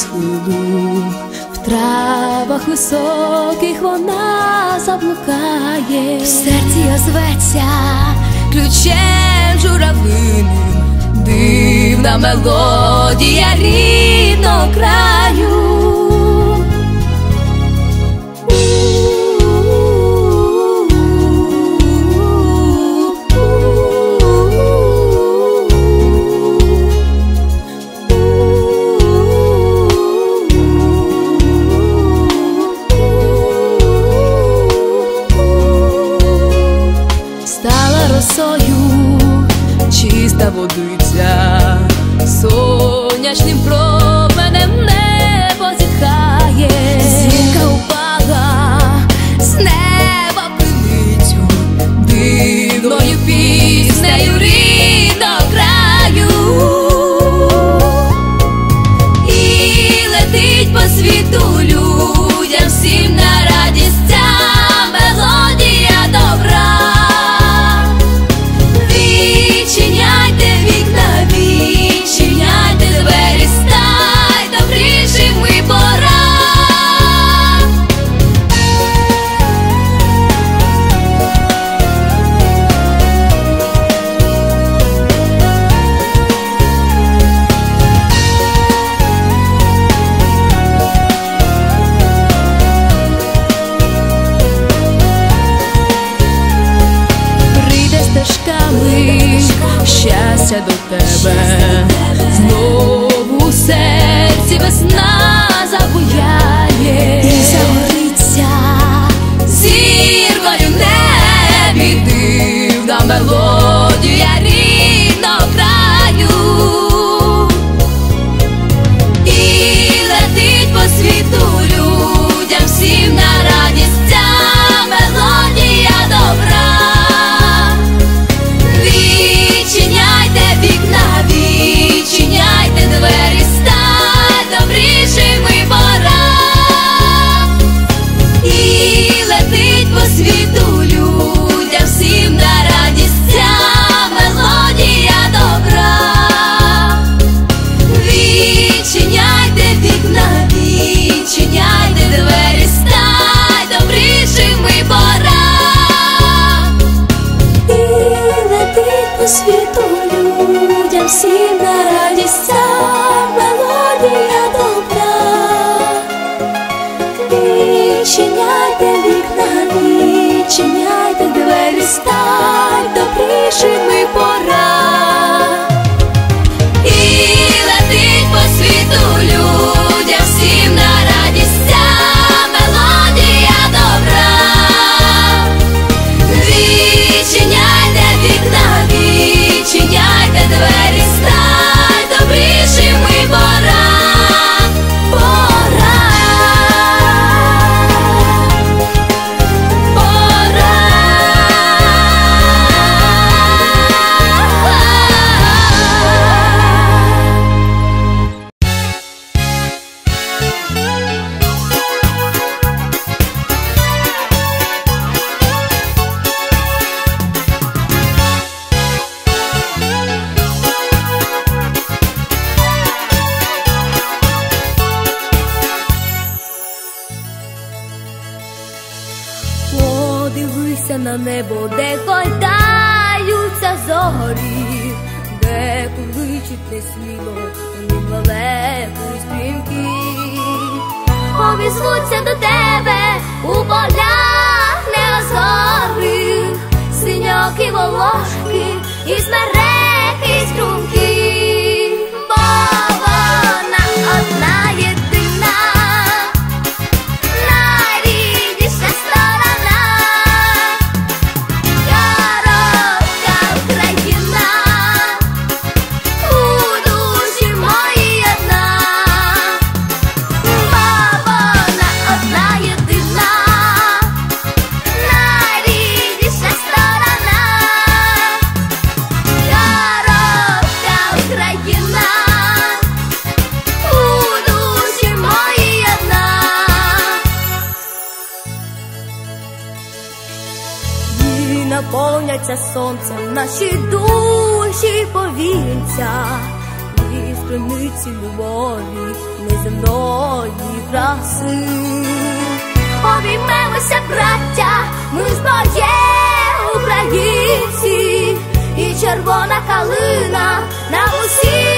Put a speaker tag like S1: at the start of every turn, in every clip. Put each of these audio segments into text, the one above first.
S1: схилу, в травах високих вона заблукає,
S2: в серці озветься
S1: ключем журавлиним, дивна мелодія рідного краю.
S2: I don't Jezus. світло, вони стрімки, обізвуться до тебе у полях неозорих, синьок і волошки і смерть. освітляться сонцем, наші душі повінця, і в
S3: криниці любові, неземної краси. Обіймемося, браття, ми з зброє українці, і червона калина на усіх.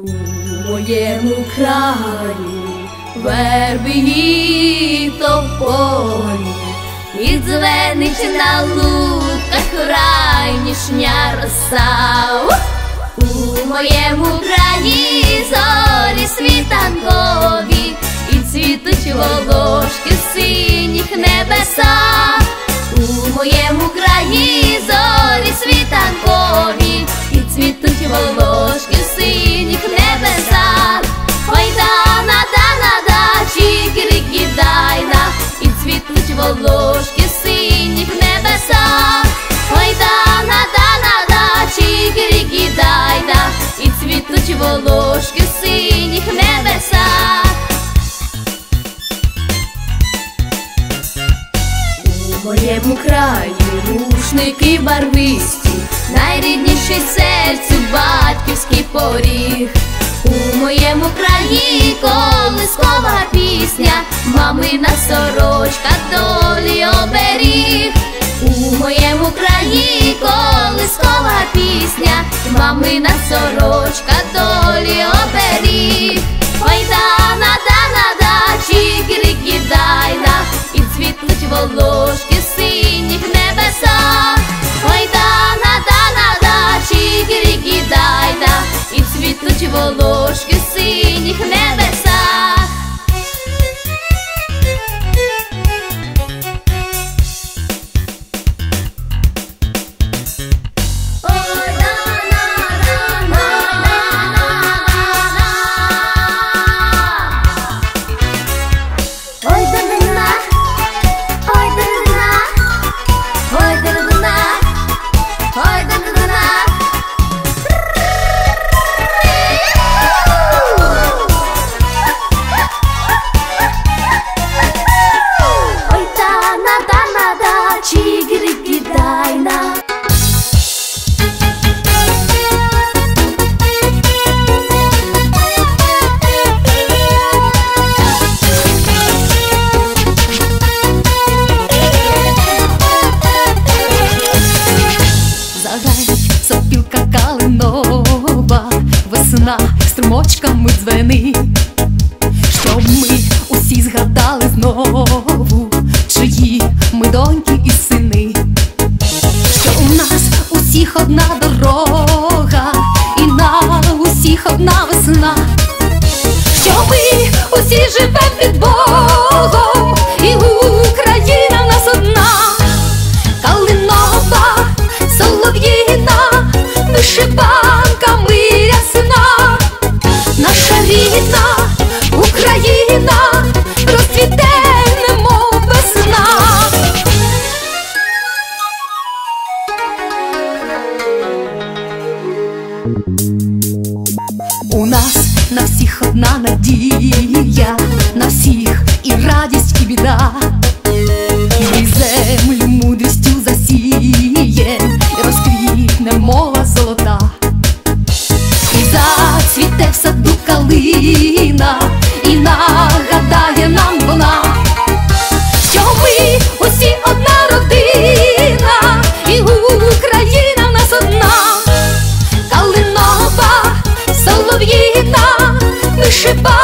S3: У
S2: моєму краю верби тополі, і дзвенить на луках райнішня роса. У моєму краї зорі світанкові, волошки синіх небесах. Ой, дана, дана, да, чикрики дайна, і цвітуть волошки синіх небесах. У моєму краю рушники барвисті, найрідніший серцю батьківський поріг. У моєму краї сорочка долі оберіг. У моєму краї колискова пісня, мамина сорочка долі оберіг. Ой, дана, дана, да, чикрики дайна, і цвітуть волошки синіх небесах. Ой, дана, дана, да, чикрики дайна, і цвітуть волошки синіх небесах.
S4: Струмочками дзвени, щоб ми усі згадали знову, чиї ми доньки і сини, що у нас усіх одна дорога, Bendito goodbye.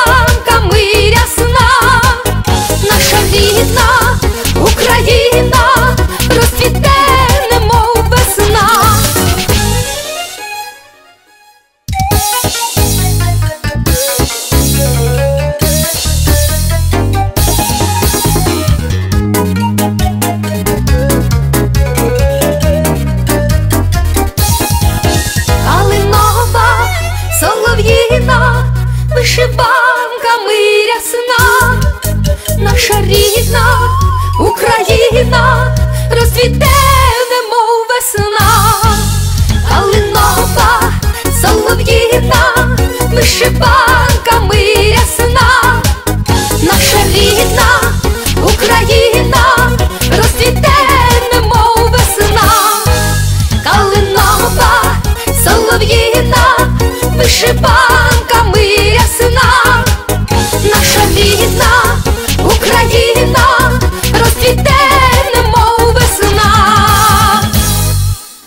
S4: Вишиванками ясна, наша рідна